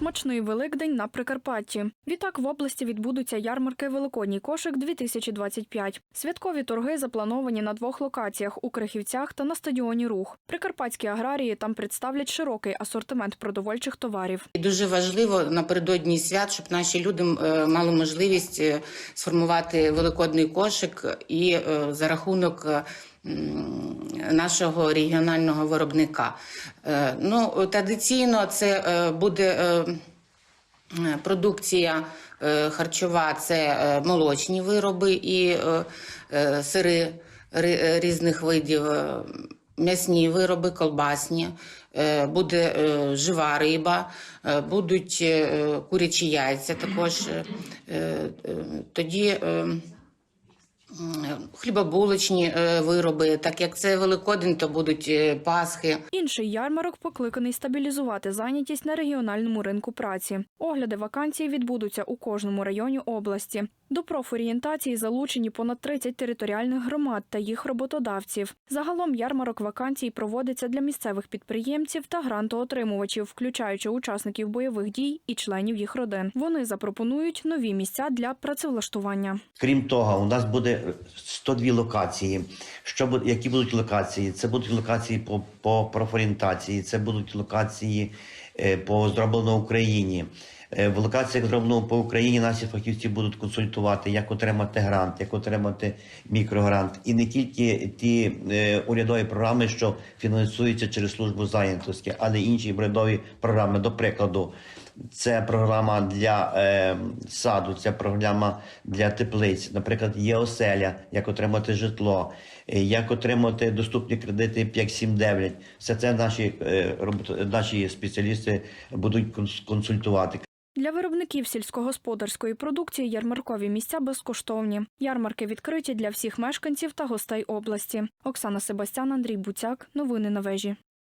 Смачний Великдень на Прикарпатті. Відтак в області відбудуться ярмарки Великодній кошик 2025. Святкові торги заплановані на двох локаціях у Крихівцях та на стадіоні Рух. Прикарпатські аграрії там представлять широкий асортимент продовольчих товарів. Дуже важливо напередодні свят, щоб наші люди е, мали можливість е, сформувати великодний кошик і е, за рахунок нашого регіонального виробника. Е, Ну, традиційно це е, буде е, продукція харчова, це молочні вироби і сири різних видів. М'ясні вироби, колбасні, буде жива риба, будуть курячі яйця також. Тоді е, м, хлібобулочні е, вироби, так як це Великодень, то будуть е, Пасхи. Інший ярмарок покликаний стабілізувати зайнятість на регіональному ринку праці. Огляди вакансій відбудуться у кожному районі області. До профорієнтації залучені понад 30 територіальних громад та їх роботодавців. Загалом ярмарок вакансій проводиться для місцевих підприємців та грантоотримувачів, включаючи учасників бойових дій і членів їх родин. Вони запропонують нові місця для працевлаштування. Крім того, у нас буде 102 локації. Що буде, які будуть локації? Це будуть локації по, по профорієнтації, це будуть локації по зроблено в Україні. Е, В локаціях зроблено по Україні наші фахівці будуть консультувати, як отримати грант, як отримати мікрогрант. І не тільки ті е, урядові програми, що фінансуються через службу зайнятості, але й інші урядові програми. До прикладу, це програма для е, саду, це програма для теплиць. Наприклад, є оселя, як отримати житло, е, як отримати доступні кредити 5-7-9. Все це наші, е, робот- наші спеціалісти будуть конс- консультувати. Для виробників сільськогосподарської продукції ярмаркові місця безкоштовні. Ярмарки відкриті для всіх мешканців та гостей області. Оксана Себастян, Андрій Буцяк. Новини на вежі.